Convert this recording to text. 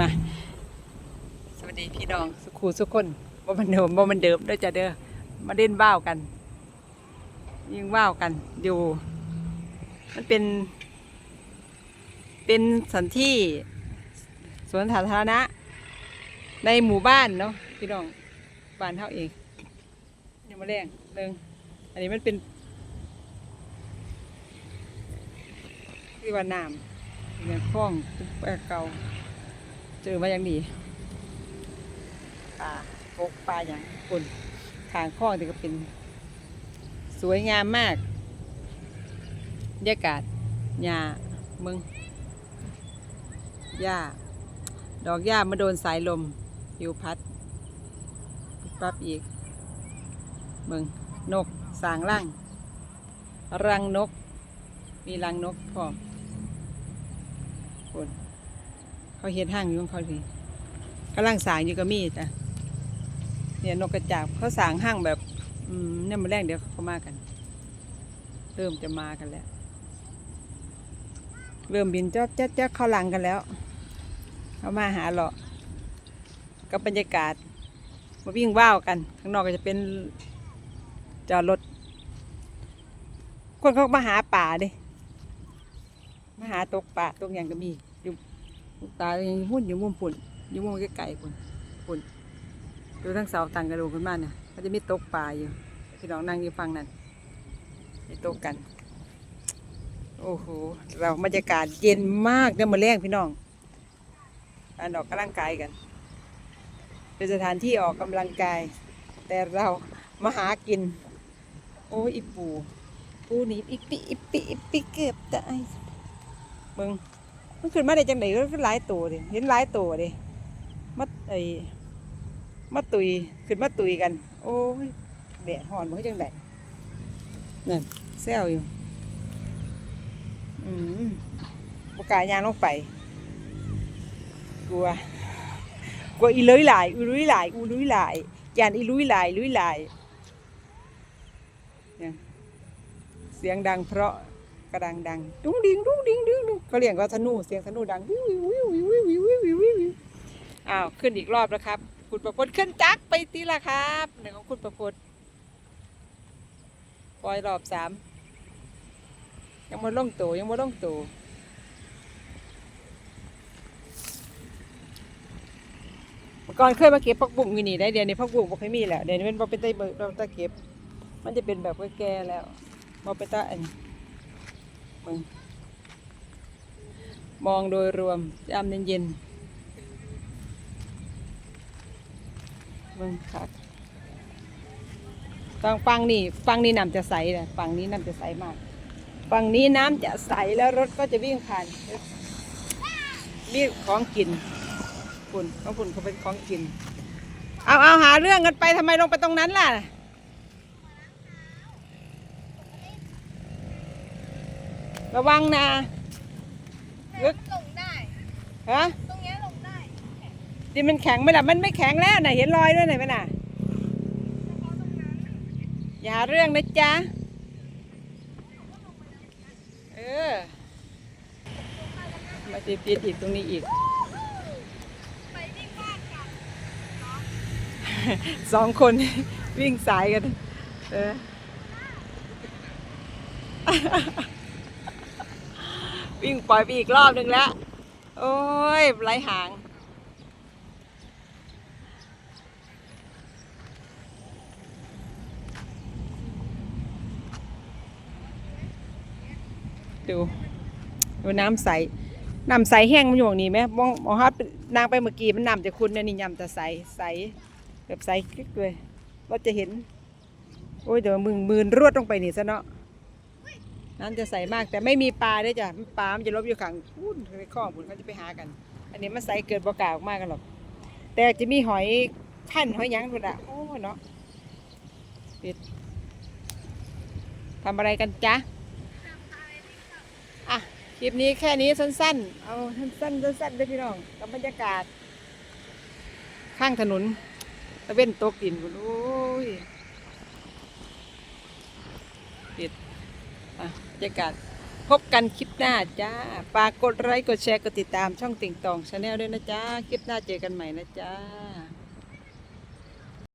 มา สวัสดีพี่น้องสุขูสุกคนบ่มันเดิมบ่มันเดิมเด้อจ้ะเด้อมาเล่นว่าวกัน ยิงว่าวกันอยู่ มันเป็น เป็นสถานที่สวนสาธารณะ ในหมู่บ้านเนาะพี่น้องบ้านเท่าเองยังมาแรงเริงอันนี้มันเป็นที่ว่าน้ำเนี่ยคลองแปลเก่า เจอมาอย่างดีปลาโกกปลาอย่างคุณทางคลองนี่ก็เป็น สวยงามมากบรรยากาศหญ้ามึงหญ้าดอกหญ้ามาโดนสายลมผิวพัดปั๊บอีกมึงนกสางร่างรังนก มีรังนกพร้อมคน เขาเห็นห้างอยู่ของเขาทีกำลังสางอยู่ก็มีจ้ะเนี่ยนกกระจาบเขาสางห้างแบบเนี่ยมาแรกเดี๋ยวเขามากัน เริ่มจะมากันแล้ว เริ่มบินจ๊อบจ๊อบจ๊อบเข้าหลังกันแล้ว เขามาหาเลาะกับบรรยากาศมาวิ่งว่าวกัน ข้างนอกก็จะเป็นจอดรถ คนเขามาหาป่าเดิมาหาตกป่าตกอย่างก็มี ลูกตายังหุ่นอยู่มุมปุ่นอยู่มุมใกล้ๆปุ่นปุ่นดูทั้งเสาต่างกระโดดขึ้นมาเนี่ยเขาจะมีตกป่าอยู่พี่น้องนั่งอยู่ฟังนั่นไปตกกัน โอ้โหเราบรรยากาศเย็นมากเนี่ยมาแรงพี่น้องการออกกำลังกายกันเป็นสถานที่ออกกำลังกาย แต่เรามาหากิน โอ้ยอีปูปูนีบอีปิอีปิอีปิเกือบตายมึง มันขึ้นมาได้จังไหนก็หลายตัวดิเห็นหลายตัวดิมาไอ้มาตุยขึ้นมาตุยกัน โอ้ยแดดห่อนมันจังไดนั่นแซวอยู่อืมบกล้ายางลงไปกลัวกลัวอีลุยหลายอีลุยหลายอีลุยหลายยานอีลุยหลายลุยหลายเสียงดังเพราะ กระดังดังดุ้งดิ้งดุ้งดิ้งดุ้งดิงเขาเรียกว่าธนูเสียงธนูดังวิววิววิววิววิววิววิววิววิวอ้าวขึ้นอีกรอบแล้วครับ คุณประพลขึ้นจักไปตีละครับหนึ่งของคุณประพลปล่อยรอบสามยังมาล่องตัวยังมาลงตัวเมื่อก่อนเคยมาเก็บผักบุ้งอยู่นี่ได้เดี๋ยวนี้ผักบุ้งบ่เคยมีแล้วเดี๋ยวนี้มันบ่เป็นไตะเบิกเราตะเก็บ มันจะเป็นแบบแก่แล้วบ่เป็นตะอัน มึงมองโดยรวมยามเย็นๆมึงคักฟังฟังนี่ฟังนี่น้ำจะใสเลยฟังนี้น้ำจะใสมากฝั่งนี้น้ำจะใสแล้วรถก็จะวิ่งผ่านนี่ของกินคุณของคุณเขาเป็นของกิน เอาเอาหาเรื่องกันไปทำไมลงไปตรงนั้นล่ะ ระวังนะลึกลงได้ฮะตรงเนี้ยลงได้ดินมันแข็งไหมล่ะมันไม่แข็งแล้วน่ะเห็นรอยด้วยไหนไหมน่ะเฉพาะตรงนั้นอย่าหาเรื่องนะจ๊ะเออมาตีปีดอีกตรงนี้อีกไปวิ่งบ้านกันสองคนวิ่งสายกัน เออ วิ่งปล่อยไปอีกรอบหนึ่งแล้ว โอ้ยไรหาง ดูดูน้ำใส น้ำใสแห้งมันอยู่ตรงนี้ไหมมองมองฮอดนางไปเมื่อกี้มันน้ำจะคุณเนี่ยนี่ยำจะใส ใส แบบใสคลิกเลย เราจะเห็น โอ้ยเดี๋ยวมึงมืนรวดลงไปนี่ซะเนาะ น้ำจะใสมากแต่ไม่มีปลาด้วยจ้ะปลามันจะลบอยู่ขังพุ่นในข้องพุ่นเขาจะไปหากัน อันนี้มันใสเกินบกล้าออกมากกันหรอก แต่จะมีหอยขั้นหอยยังพุ่นอะโอ้เนาะปิดทำอะไรกันจ๊ะอะคลิปนี้แค่นี้สั้นๆ เอาสั้นๆสั้นๆด้วยพี่น้องกับบรรยากาศ ข้างถนนตะเว้นตกดินพุ่นโอ้ยปิดอะ รยากาศพบกันคลิปหน้าจ้าฝากกดไลค์กดแชร์กดติดตามช่องติ่งตองชาแนลด้วยนะจ้า คลิปหน้าเจอกันใหม่นะจ้า